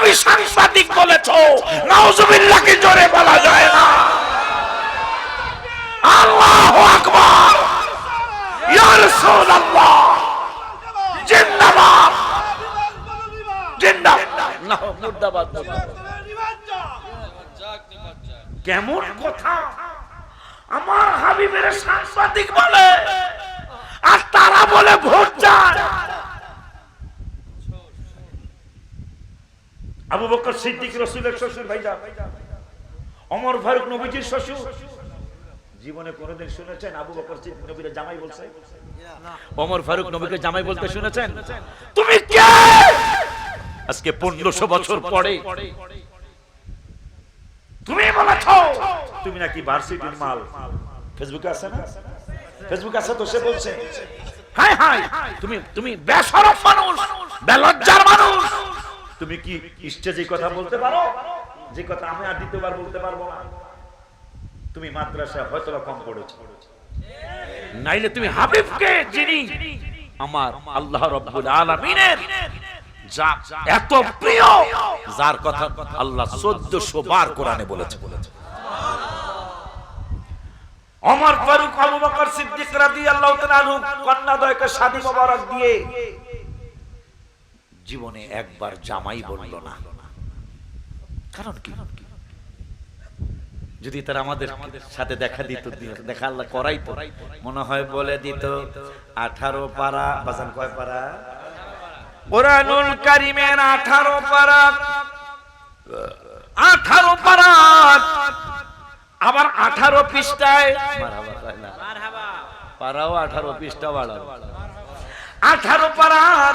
তুমি সাংবাদিক বলেছ। নাউজুবিল্লাহ কি জোরে বলা যায় না? আল্লাহু আকবার। ইয়া রাসূলুল্লাহ। জিন্দাবাদ। জিন্দাবাদ। না মুর্দাবাদ মুর্দাবাদ কেমন কথা? আমার হাবিবের সাংবাদিক বলে আর তারা বলে ভোট চায়। আবু বকর সিদ্দিক রসুলের শ্বশুর ভাইজা অমর ফারুক নবীজির শ্বশুর। জীবনে কোনোদিন শুনেছেন আবু বকর সিদ্দিক নবীর জামাই বলছে? অমর ফারুক নবীকে জামাই বলতে শুনেছেন? তুমি কে? আজকে পনেরোশো বছর পরে তুমি বলেছ, তুমি নাকি ভার্সিটির মাল। ফেসবুকে আছে না? ফেসবুকে আছে তো সে বলছে। হাই হাই তুমি তুমি বেশরফ মানুষ, বেলজ্জার মানুষ। তুমি কি স্টেজে কথা বলতে পারো? যে কথা আমি আর দ্বিতীয়বার বলতে পারব না। তুমি মাদ্রাসায় হয়তো কম পড়েছো। নাইলে তুমি হাবিবকে যিনি আমার আল্লাহ রব্বুল আলামিনের যা এত প্রিয়, যার কথা আল্লাহ 1400 বার কোরআনে বলেছে। বলেছে ওমর ফারুক আবু বকর সিদ্দিক রাদিয়াল্লাহু তাআলা আনহু কন্যাদ্বয়কে শাদী মোবারক দিয়ে জীবনে একবার জামাই বলল না। কারণ কি? যদি তারা আমাদের সাথে দেখা দিত, দেখা আল্লাহ করাইতো, মনে হয় বলে দিত, আঠারো পারা, বাজান কয় পারা? কোরআনুল কারিমের আঠারো পারা। আঠারো পারা। আবার আঠারো পৃষ্ঠায় পারাও আঠারো পৃষ্ঠা বাড়াও আঠারো পারার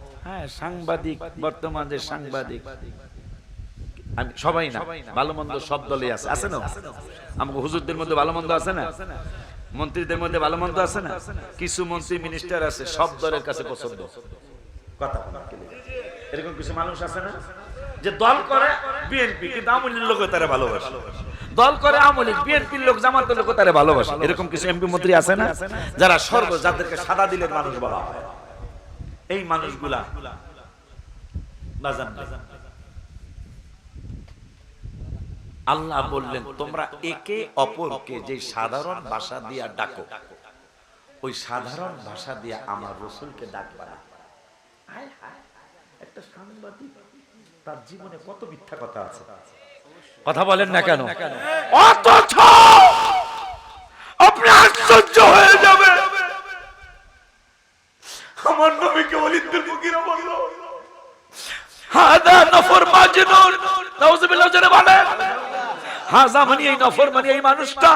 হ্যাঁ সাংবাদিক বর্তমান যে সাংবাদিক, আমি সবাই না ভালো মন্দ সব দলে আছে। আছে না? আমাকে হুজুরদের মধ্যে ভালো মন্দ আছে না? মন্ত্রীদের মধ্যে ভালো মন্দ আছে না? কিছু মন্ত্রী মিনিস্টার আছে, সব দলের কাছে পছন্দ। কথা? এরকম কিছু মানুষ আছে না? যে দল করে বিএনপি, কিন্তু আমলির লোক তারা ভালোবাসে। দল করে আমলিক, বিএনপির লোক, জামাতের লোক তারা ভালোবাসে। এরকম কিছু এমপি মন্ত্রী আছে না? যারা সর্ব যাদেরকে সাদা দিলের মানুষ বলা হয়। এই মানুষগুলা আল্লাহ বললেন, তোমরা একে অপরকে যে সাধারণ ভাষা দিয়া ডাকো, ওই সাধারণ ভাষা দিয়া আমার রসুলকে ডাকবা না। একটা সাংবাদিক, তার জীবনে কত মিথ্যা কথা আছে। কথা বলেন না কেন? অথচ আপনি আশ্চর্য হয়ে যাবে আমার নবীকে বলল হাদা নফর মাজনুন নাউজুবিল্লাহ বলেন। হাজা মানে এই নফর মানে এই মানুষটা।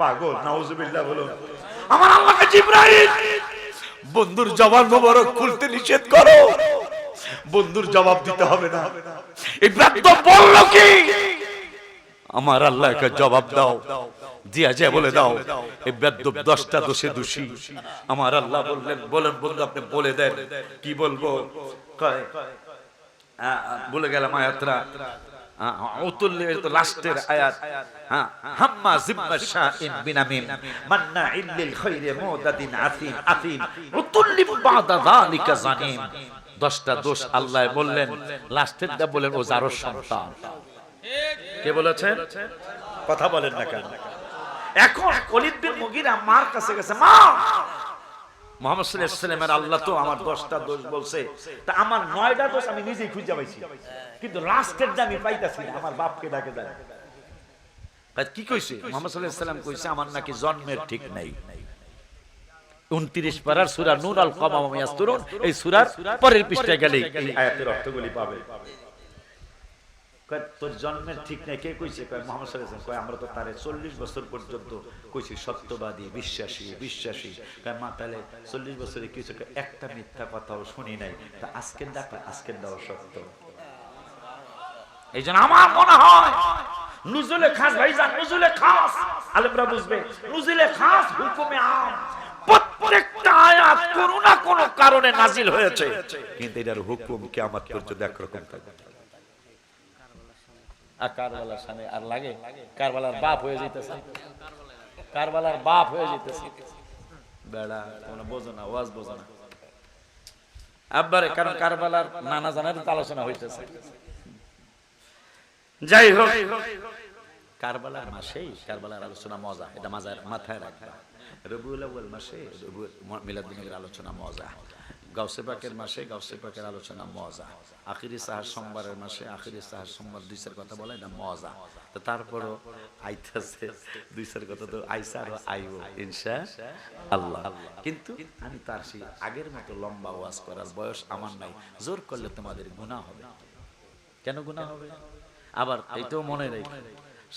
পাগল নাউজুবিল্লাহ বলুন। আমার আল্লাহকে জিবরাইল। বন্ধুর জবান মোবারক খুলতে নিষেধ করো। বন্ধুর জবাব দিতে হবে না। এই ব্রাত্য বলল কি? আমার আল্লাহকে জবাব দাও। দিয়া যায় বলে দাও। এই দশটা দোষে দোষী। আমার আল্লাহ বললেন বলেন বন্ধু আপনি বলে দেন। কি বলব? বলে গেলাম আয়াতরা। উতুল্লের তো লাস্টের আয়াত। হ্যাঁ হাম্মা জিম্মা শাইন বিনামিন মান্না ইল্লিল খাইরে মুদাদিন আফিম আফিম উতুল্লি বাদা যালিকা জানিম। দশটা দোষ আল্লাহ বললেন লাস্টের দা বলেন ও যারো সন্তান। কে বলেছেন? কথা বলেন না কেন? এখন অলিদ বিন মুগিরা মার কাছে গেছে মা মোহাম্মদ আল্লাহ তো আমার 10টা দোষ বলছে। তা আমার 9টা দোষ আমি নিজেই খুঁজে পাইছি। কিন্তু লাস্টের পাইতাছি, আমার বাপকে ডাকে কি কইছে? মোহাম্মদ কইছে, আমার নাকি জন্মের ঠিক নাই। 29 পারার সূরা নূর আল কমাম এই সূরার পরের পৃষ্ঠায় গেলে এই আয়াতের অর্থগুলি পাবে। তোর জন্মের ঠিক নাই। কে কইছে? কয়, মোহাম্মদ সাল্লাল্লাহু কয়, আমরা তো তারে 40 বছর পর্যন্ত কইছি, সত্যবাদী, বিশ্বাসী বিশ্বাসী। কয়, মা, তাহলে 40 বছরে কিছু একটা মিথ্যা কথাও শুনি নাই। তা আজকের ডাকলে আজকের দেওয়া সত্য। এই আমার মনে হয় নুজুলে খাস ভাইজান নুজুলে খাস, আলেমরা বুঝবে নুজুলে খাস হুকুমে আম। প্রত্যেকটা আয়াত কোনো না কোনো কারণে নাজিল হয়েছে। কিন্তু এটার হুকুম কিয়ামত পর্যন্ত একরকম থাকবে। কারবালার আর লাগে। কারবালার বাপ হয়ে যেতেছে কারবালার বাপ হয়ে যেতেছে বেড়া বোঝো না, ওয়াজ বোঝো না। আব্বারে, কারণ কারবালার নানা জানার আলোচনা হইতেছে। যাই হোক, কারবালার মাসেই কারবালার আলোচনা মজা, এটা মাজার মাথায় রাখবা। রবিউল আউয়াল মাসে মিলাদুনবীর আলোচনা মজা। গাউসে পাকের মাসে গাউসে পাকের আলোচনা মজা। আখিরি সাহার সোমবারের মাসে, আখিরি সাহার সোমবার দুইশের কথা বলে এটা মজা। তো তারপরও আইতাছে দুইশের কথা তো আইসা আরও আইব আল্লাহ। কিন্তু আমি তার সেই আগের মতো লম্বা ওয়াজ করার বয়স আমার নাই। জোর করলে তোমাদের গুনাহ হবে। কেন গুনাহ হবে? আবার এইটাও মনে রেখে।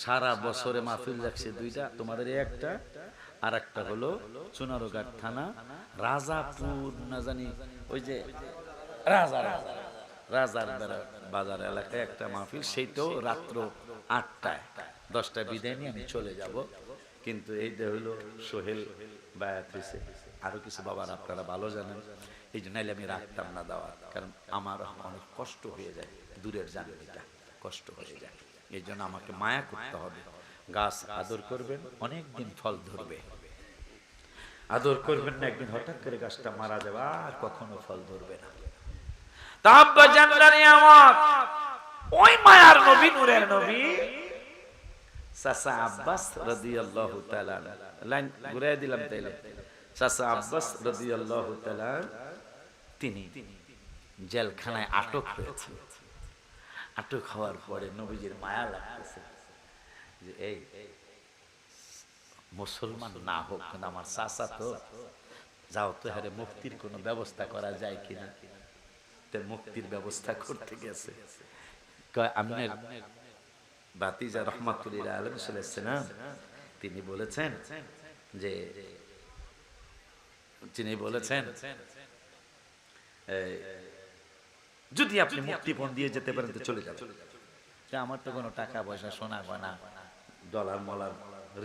সারা বছরে মাহফিল রাখছে দুইটা, তোমাদের একটা আর একটা হলো চুনারোঘাট থানা, রাজাপুর, না জানি, ওই যে রাজা রাজা রাজার বাজার এলাকায় একটা মাহফিল, সেইটাও রাত্র আটটায়, দশটায় বিদায় নিয়ে আমি চলে যাব। কিন্তু এইটা হইল সোহেল বায়াত হয়েছে আরও কিছু বাবার আপনারা ভালো জানেন, এই জন্য আমি রাখতাম না দেওয়া, কারণ আমার অনেক কষ্ট হয়ে যায়, দূরের জার্নিটা কষ্ট হয়ে যায়। এই জন্য আমাকে মায়া করতে হবে। গাছ আদর করবেন অনেক দিন ফল ধরবে। আদর করবেন না, একদিন হঠাৎ করে গাছটা মারা যাবে, আর কখনো ফল ধরবে না। তিনি জেলখানায় আটক হয়েছে। আটক হওয়ার পরে নবীজির মায়া লাগতেছে। এই, মুসলমান না হোক আমার তো, যাও তো মুক্তির কোনো ব্যবস্থা করা যায় কিনা? মুক্তির ব্যবস্থা করতে গেছে। রহমাতুল্লাহ আলম তিনি বলেছেন যে, তিনি বলেছেন যদি আপনি মুক্তিপণ দিয়ে যেতে পারেন, তো চলে যাবেন। আমার তো কোনো টাকা পয়সা সোনা গয়না ডলার মলার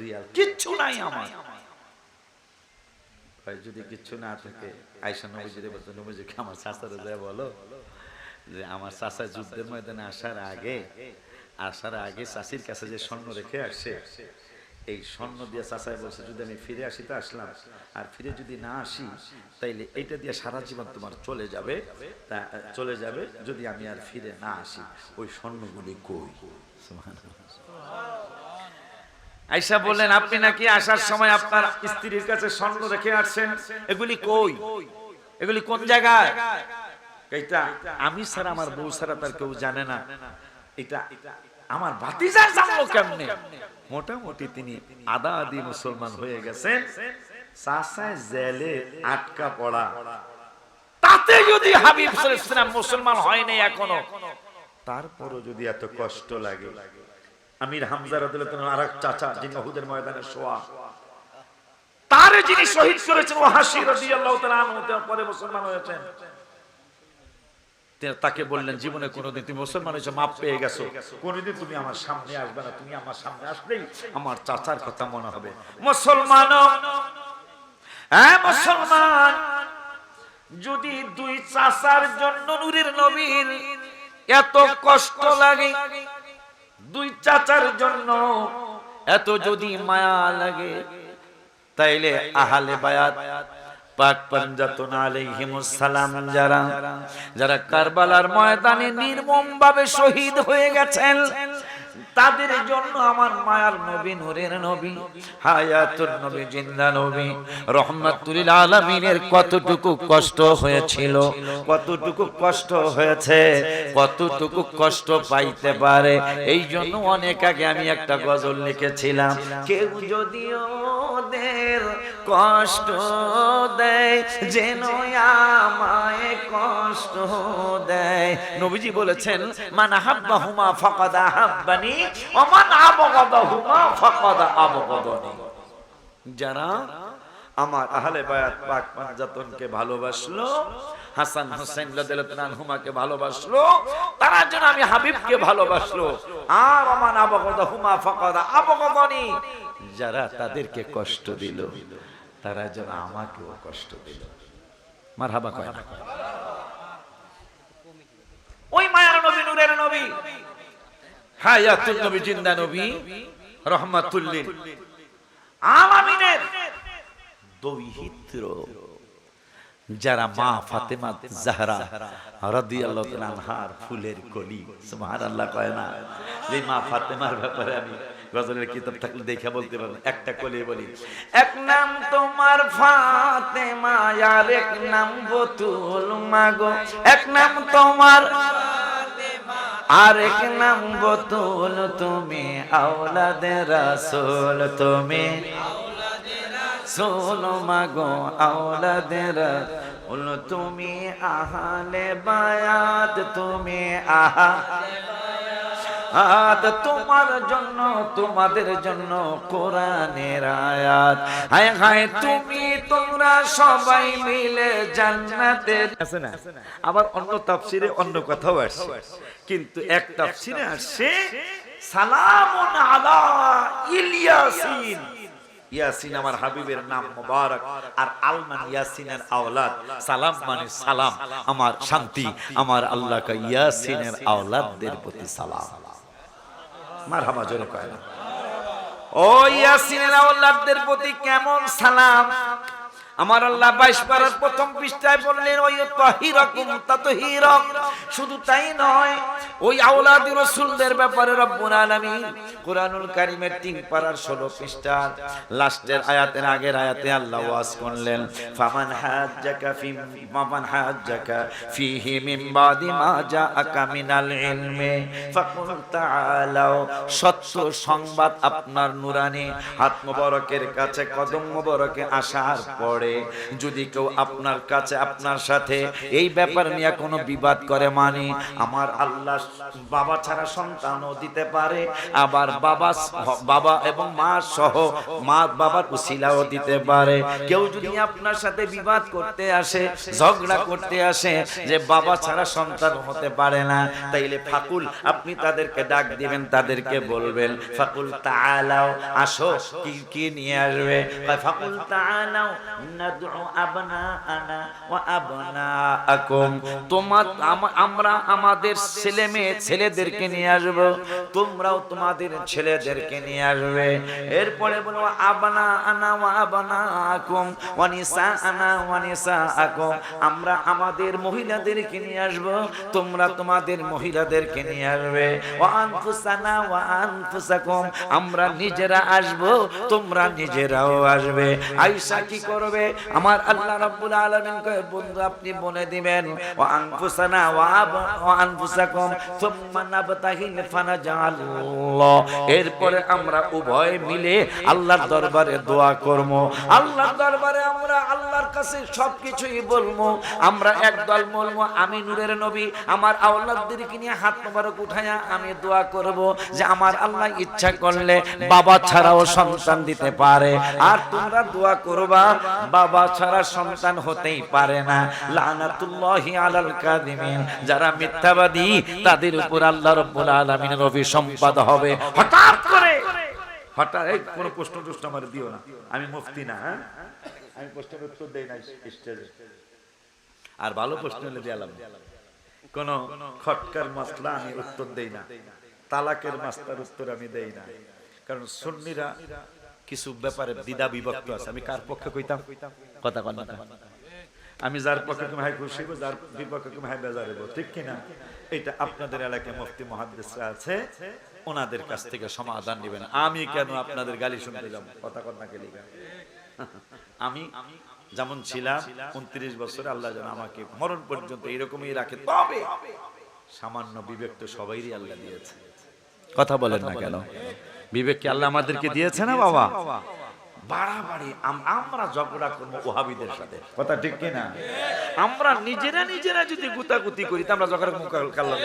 রিয়াল। কিচ্ছু নাই আমার। ভাই যদি কিচ্ছু না থাকে আয়সা নবীজিরে বলতো নবীজিকে আমার চাচারে যায় বলো? যে আমার চাচা যুদ্ধের ময়দানে আসার আগে আসার আগে চাষির কাছে যে স্বর্ণ রেখে আসছে এই স্বর্ণ দিয়ে চাচাই বলছে যদি আমি ফিরে আসি তো আসলাম। আর ফিরে যদি না আসি তাইলে এইটা দিয়ে সারা জীবন তোমার চলে যাবে। তা চলে যাবে যদি আমি আর ফিরে না আসি। ওই স্বর্ণগুলি কই? আইসা বললেন আপনি নাকি আসার সময় আপনার স্ত্রীর কাছে স্বর্ণ রেখে আসছেন? এগুলি কই? এগুলি কোন জায়গায়? এটা আমি ছাড়া আমার বউ ছাড়া তার কেউ জানে না। এটা আমার ভাতিজা জানলো কেমনে? মোটামুটি তিনি আদা আদি মুসলমান হয়ে গেছেন। চাষায় জেলে আটকা পড়া। তাতে যদি হাবিব মুসলমান হয় নাই এখনও। তারপরও যদি এত কষ্ট লাগে। আমির হামজা রাদিয়াল্লাহু তাআলা আরেক চাচা, যিনি উহুদের ময়দানে শোয়া। তারে যিনি শহীদ করেছেন ওয়াহাশি রাদিয়াল্লাহু তাআলা পরে মুসলমান হয়েছেন। তাকে বললেন, জীবনে কোনোদিন তুমি মুসলমান হয়েছো, মাপ পেয়ে গেছো। কোনোদিন তুমি আমার সামনে আসবে না, তুমি আমার সামনে আসলেই আমার চাচার কথা মনে হবে। মুসলমান হ্যাঁ মুসলমান, যদি দুই চাচার জন্য নূরের নবীর এত কষ্ট লাগে দুই চাচার জন্য। এত যদি মায়া লাগে, তাইলে আহালে বায়াত সালাম যারা যারা কারবালার ময়দানে নির্মম ভাবে শহীদ হয়ে গেছেন তাদের জন্য আমার মায়ার নবী, নূরের নবী হায়াতুন নবী, জিন্দা নবী, রহমাতুল আলামিনের কতটুকু কষ্ট হয়েছিল, কতটুকু কষ্ট হয়েছে, কতটুকু কষ্ট পাইতে পারে এই জন্য অনেক আগে আমি একটা গজল লিখেছিলাম। কেউ যদিও ওদের কষ্ট দেয়, যেন আমায় কষ্ট দেয়, নবীজি বলেছেন, মান হাব্বাহুমা ফাকাদ আহাব্বানি ওয়া মান আবগাদাহুমা ফাকাদ আবগাদানি। যারা আমার আহলে বায়াত পাক পাঞ্জাতনকে ভালোবাসলো, হাসান হোসেন রাদিয়াল্লাহু আনহুমাকে ভালোবাসলো, তারা যেন আমি হাবিবকে ভালোবাসলো, আর আমার আবগদ হুমা ফাকাদা আবগদনি। যারা তাদেরকে কষ্ট দিল, তারা যেন আমাকেও কষ্ট দিল। মারহাবা কয় না ওই মায়ার নবী নূরের নবী হায়াতুল নবী জিন্দা নবী, রহমাতুল্লিল। আলামিনের দৈহিত্র, যারা মা ফাতেমা জাহরা রাদিয়াল্লাহু তাআলা আনহার ফুলের কলি, সুবহানাল্লাহ কয় না? এই মা ফাতেমার ব্যাপারে আমি গজলের কিতাব থাকলে দেখে বলতে পারব, একটা কলি বলি, এক নাম তোমার ফাতেমা, আর এক নাম বতুল মাগো, এক নাম তোমার আরেক নাম বোতল তুমি আওলাদের রাসূল তুমি। সোলো মাগো আওলাদের তুমি, আহালে বায়াত তুমি, আহা। আয়াত তোমার জন্য, তোমাদের জন্য কোরআনের আয়াত। হায় হায়, তুমি তোমরা সবাই মিলে জান্নাতে আছে না? আবার অন্য তাফসিরে অন্য কথাও আসছে। কিন্তু এক তাফসিরে আসছে, সালামুন আলা ইলিয়াসিন। ইয়াসিন আমার হাবিবের নাম মুবারক, আর আলমান ইয়াসিনের আওলাদ। সালাম মানে সালাম, আমার শান্তি, আমার আল্লাহ ইয়াসিনের আওলাদদের প্রতি সালাম। মারহাবা জোরে কয় না। ও ইয়াসিনের আওলাদদের প্রতি কেমন সালাম? আমার আল্লাহ বাইশ পারার প্রথম পৃষ্ঠায় বললেন, ওই তাহিরাকুম, তাতহিরক। শুধু তাই নয় ওই আওলাদি রাসূলদের ব্যাপারে রব্বুল আলামিন কুরআনুল কারীমের তিন পারার 16 পৃষ্ঠা লাস্টের আয়াতের আগের আয়াতে আল্লাহ ওয়াজ করলেন, ফামান হাজ্জাকা ফি মামান হাজ্জাকা ফিহি মিন বাদি মা জাআকা মিনাল ইলমি ফাকুল তাআলাও সত্য সংবাদ আপনার নুরানি হাত মোবারকের কাছে, কদম মোবারকে আসার পরে যদি কেউ আপনার কাছে, আপনার সাথে এই ব্যাপার নিয়ে কোনো বিবাদ করে মানে আমার আল্লাহ বাবা ছাড়া সন্তানও দিতে পারে, আবার বাবা বাবা এবং মা সহ মা বাবার উসিলাও দিতে পারে। কেউ যদি আপনার সাথে বিবাদ করতে আসে, ঝগড়া করতে আসে, যে বাবা ছাড়া সন্তান হতে পারে না, তাইলে ফাকুল আপনি তাদেরকে ডাক দিবেন, তাদেরকে বলবেন, ফাকুল তাআলাও, আসো, কি কি নিয়ে আসবে? ফাকুল তাআলাও, নাদউ আবনাআনা ওয়া আবনাআকুম। তোমার আম- আমরা আমাদের ছেলে মেয়ে ছেলেদেরকে নিয়ে আসব, তোমরাও তোমাদের ছেলেদেরকে নিয়ে আসবে। এরপরে বলব, আবনা আনা আবনা আকুম ওয়া নিসা আনা ওয়া নিসা আকুম আমরা আমাদের মহিলাদেরকে নিয়ে আসব, তোমরা তোমাদের মহিলাদেরকে নিয়ে আসবে। ওয়া আনফুসানা ওয়া আনফুসাকুম। আমরা নিজেরা আসব, তোমরা নিজেরাও আসবে। আয়েশা কি করবে? আমার আল্লাহ রাব্বুল আলামিন কয়, বন্ধু, আপনি বলে দিবেন, ওয়া আনফুসানা ওয়া আনফুসাকুম। এরপরে আমরা উভয় মিলে আল্লাহর দরবারে দোয়া করব। আল্লাহর দরবারে আমরা আল্লাহর কাছে সবকিছুই বলব আমরা একদল বলব আমি নূরের নবী, আমার আওলাদদেরকে নিয়ে হাত মোবারক উঠায়া আমি দোয়া করব যে আমার আল্লাহ ইচ্ছা করলে বাবা ছাড়াও সন্তান দিতে পারে। আর তোমরা দোয়া করবা, বাবা ছাড়া সন্তান হতেই পারে না। লানাতুল্লাহি আলাল কাযিমিন যারা মিথ্যাবাদী, তাদের উপর আল্লাহ রাব্বুল আলামিনের অভিসম্পাদ হবে। হঠাৎ করে, হঠাৎ, এই কোন প্রশ্ন টুশ্ন আমার দিও না, আমি মুফতি না হ্যাঁ? আমি প্রশ্নের উত্তর দেই না স্টেজে। আর ভালো প্রশ্ন হলে দিলাম কোন খটকার মাসলা আমি উত্তর দেই না। তালাকের মাসলার উত্তর আমি দেই না। কারণ সুন্নিরা কিছু ব্যাপারে দ্বিধা বিভক্ত আছে। আমি কার পক্ষে কইতাম? কথা না আমি যার পক্ষে তুমি হাই খুশি হইবো, যার বিপক্ষে তুমি হাই বেজার হইবো, ঠিক কিনা এটা আপনাদের এলাকায় মুফতি মহাদ্দেশরা আছে। ওনাদের কাছ থেকে সমাধান নেবেন। আমি কেন আপনাদের গালি শুনতে যাব? কথা না গেলি আমি যেমন ছিলাম, উনত্রিশ বছর আল্লাহ যেন আমাকে মরণ পর্যন্ত এরকমই রাখে, তবে সামান্য বিবেক তো সবাইরই আল্লাহ দিয়েছে। কথা বলেন না কেন? বিবেক কি আল্লাহ আমাদেরকে দিয়েছে না বাবা? আমরা সাথে। কথা ঠিক আমরা নিজেরা নিজেরা যদি গুতাগুতি করি আমরা?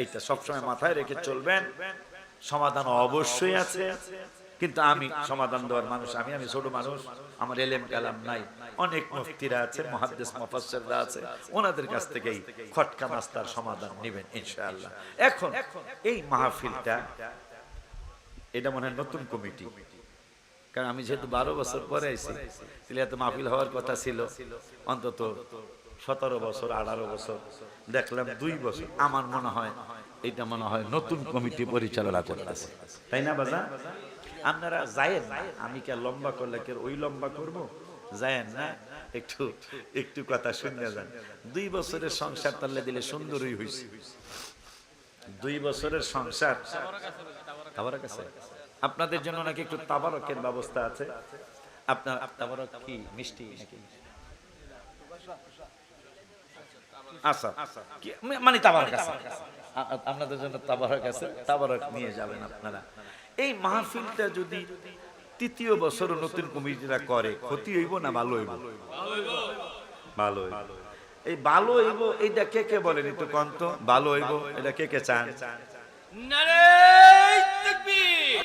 এইটা সবসময় মাথায় রেখে চলবেন। সমাধান অবশ্যই আছে। কিন্তু আমি সমাধান দেওয়ার মানুষ, আমি আমি ছোট মানুষ, আমার এলেম কালাম নাই। অনেক মুফতিরা আছে মহাদ্দেশ মুফাসসিররা আছে, ওনাদের কাছ থেকেই খটকা মাস্তার সমাধান নেবেন ইনশাআল্লাহ। এখন এই মাহফিলটা, এটা মনে হয় নতুন কমিটি। কারণ আমি যেহেতু বারো বছর পরে আইছি, তাহলে এত মাহফিল হওয়ার কথা ছিল। অন্তত সতেরো বছর, আঠারো বছর, দেখলাম দুই বছর। আমার মনে হয়, এটা মনে হয় নতুন কমিটি পরিচালনা করতেছে। তাই না বাজা আপনারা যায়েন না। আমি কে লম্বা করলে কে ওই লম্বা করব? যায়েন না? একটু একটু কথা শুনে যান। দুই বছরের সংসার তাহলে দিলে সুন্দরই হয়েছে দুই বছরের সংসার। তাবারক আছে? আপনাদের জন্য নাকি একটু তাবারকের ব্যবস্থা আছে? আপনার তাবারক কি, মিষ্টি নাকি? আচ্ছা মানে তাবারক আছে। আপনাদের জন্য তাবারক আছে। তাবারক নিয়ে যাবেন আপনারা। এই মাহফিলটা যদি তৃতীয় বছর নতুন কমিটিরা করে, ক্ষতি হইব না ভালো হইব? ভালো হইব। এই ভালো হইব, এইটা কে কে বলেন একটু কন্ত ভালো হইব, এটা কে কে চান? নারে